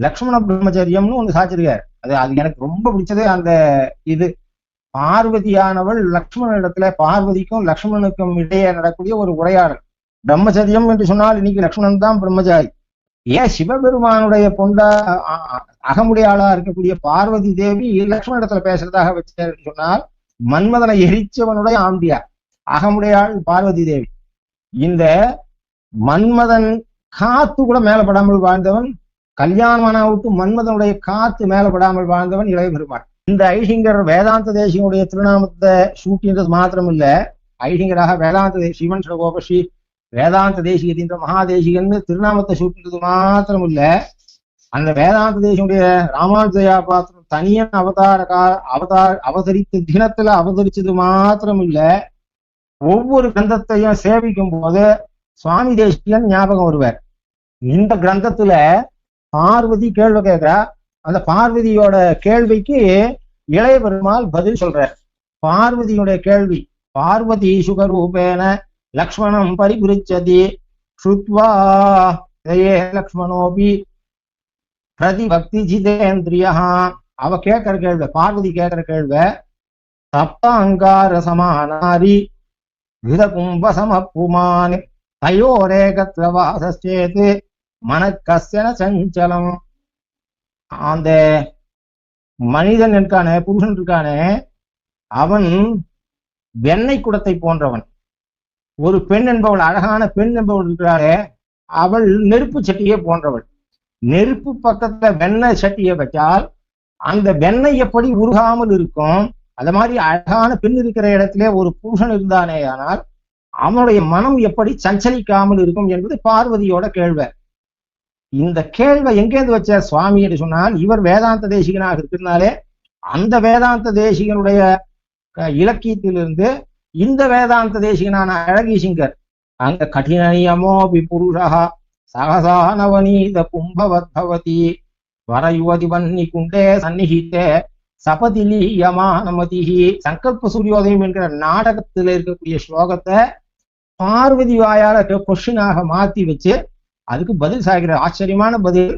லக்ஷ்மண பிரம்மச்சரியம்னு ஒண்ணு சாச்சிருக்காரு. அது அது எனக்கு ரொம்ப பிடிச்சது அந்த இது. பார்வதியானவள் லக்ஷ்மண இடத்துல பார்வதிக்கும் லக்ஷ்மணனுக்கும் இடையே நடக்கூடிய ஒரு உரையாடல். பிரம்மச்சரியம் என்று சொன்னால் இன்னைக்கு லக்ஷ்மணன் தான் பிரம்மச்சாரி. ஏன் சிவபெருமானுடைய பொண்டா அ- அகமுடையாளா இருக்கக்கூடிய பார்வதி தேவி லக்ஷ்மண இடத்துல பேசுறதாக வச்சாருன்னு சொன்னால் மன்மதனை எரிச்சவனுடைய ஆம்பியார் அகமுடையாள் பார்வதி தேவி. இந்த மன்மதன் காத்து கூட மேலப்படாமல் வாழ்ந்தவன் கல்யாணமானாவுக்கு மன்மதனுடைய காத்து மேலப்படாமல் வாழ்ந்தவன் இளைய பெருமாள் இந்த ஐஹிங்கர் வேதாந்த தேசியனுடைய திருநாமத்தை சூட்டின்றது மாத்திரம் இல்ல ஐஹிங்கராக வேதாந்த சிவன் ஸ்ரீ வேதாந்த தேசிகத்தின்ற மகாதேசிகன்னு திருநாமத்தை சூட்டின்றது மாத்திரம் இல்ல அந்த வேதாந்த தேசியனுடைய ராமானுஜயா பாத்திரம் தனியன் அவதார கா அவதார அவதரித்த தினத்துல அவதரிச்சது மாத்திரம் இல்ல ஒவ்வொரு கிரந்தத்தையும் சேவிக்கும் போது சுவாமி தேசிகன் ஞாபகம் வருவார். இந்த கிரந்தத்துல பார்வதி கேள்வி கேட்கிறா. அந்த பார்வதியோட கேள்விக்கு இளைய பெருமாள் பதில் சொல்றார். பார்வதியுடைய கேள்வி பார்வதி சுகரூபேன லக்ஷ்மணம் பரிபுரிச்சதி ஸ்ருத்வா தயே லக்ஷ்மணோபி பிரதிபக்தி ஜிதேந்திரியா அவ கேட்கிற கேள்வி பார்வதி கேட்கிற கேள்வி தப்ப அங்கார சமானாரி வித கும்ப சமப்புமான் தயோரேகத்ர வாசேது மனக்கசன சஞ்சலம். அந்த மனிதன் இருக்கானே புருஷன் இருக்கானே அவன் வெண்ணெய் குடத்தை போன்றவன். ஒரு பெண் என்பவள் அழகான பெண் என்பவள் இருக்கிறாளே அவள் நெருப்பு சட்டியை போன்றவள். நெருப்பு பக்கத்துல வெண்ணெய் சட்டியை வச்சால் அந்த வெண்ணெய் எப்படி உருகாமல் இருக்கும்? அது மாதிரி அழகான பெண் இருக்கிற இடத்துல ஒரு புருஷன் இருந்தானே ஆனால் அவனுடைய மனம் எப்படி சஞ்சலிக்காமல் இருக்கும் என்பது பார்வதியோட கேள்வர் இந்த கேள்வை எங்கேருந்து வச்ச சுவாமி என்று சொன்னால் இவர் வேதாந்த தேசிகனாக இருக்கிறதுனாலே அந்த வேதாந்த தேசிகனுடைய இலக்கியத்திலிருந்து இந்த வேதாந்த தேசிகனான அழகி சிங்கர் அங்க கடினயமோ புருஷா சகசா நவநீத கும்பவத் பவதி வரயுவதி வன்னி குண்டே சந்நிகித்தே சபதிலீயமானமதிஹி சங்கல்ப சூரியோதயம் என்கிற நாடகத்தில் இருக்கக்கூடிய ஸ்லோகத்தை பார்வதி வாயால கொஷினாக மாத்தி வச்சு அதுக்கு பதில் சாகிற ஆச்சரியமான பதில்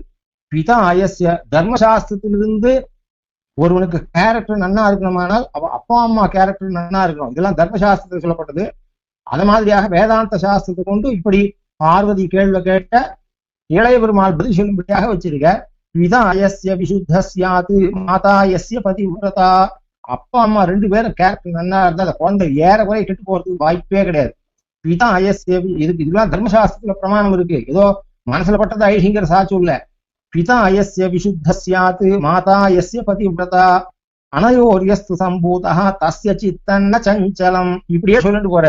பிதா அயஸ்ய தர்மசாஸ்திரத்திலிருந்து ஒருவனுக்கு கேரக்டர் நன்னா இருக்கணுமானால் அவ அப்பா அம்மா கேரக்டர் நன்னா இருக்கணும். இதெல்லாம் தர்மசாஸ்திரத்தில் சொல்லப்பட்டது. அது மாதிரியாக வேதாந்த சாஸ்திரத்தை கொண்டு இப்படி பார்வதி கேள்வி கேட்ட இளைய பெருமாள் பதில் சொல்லும்படியாக வச்சிருக்க பிதா அயஸ்ய விசுத்த சியாது மாதா எஸ்ய பதிவிரதா. அப்பா அம்மா ரெண்டு பேரும் கேரக்டர் நன்னா இருந்தா அந்த குழந்தை குறை கெட்டு போறதுக்கு வாய்ப்பே கிடையாது. பிதா அயஸ்ய இதுக்கு இதெல்லாம் தர்மசாஸ்திரத்துல பிரமாணம் இருக்கு. ஏதோ மனசுல பட்டது ஐஷிங்கிற சாச்சு இல்ல பிதா அயஸ்ய விசுத்த சியாது மாதா எஸ்ய பதிவிரதா அனயோரியஸ்து சம்பூதா தஸ்ய சித்தன்ன சஞ்சலம். இப்படியே சொல்லிட்டு போற.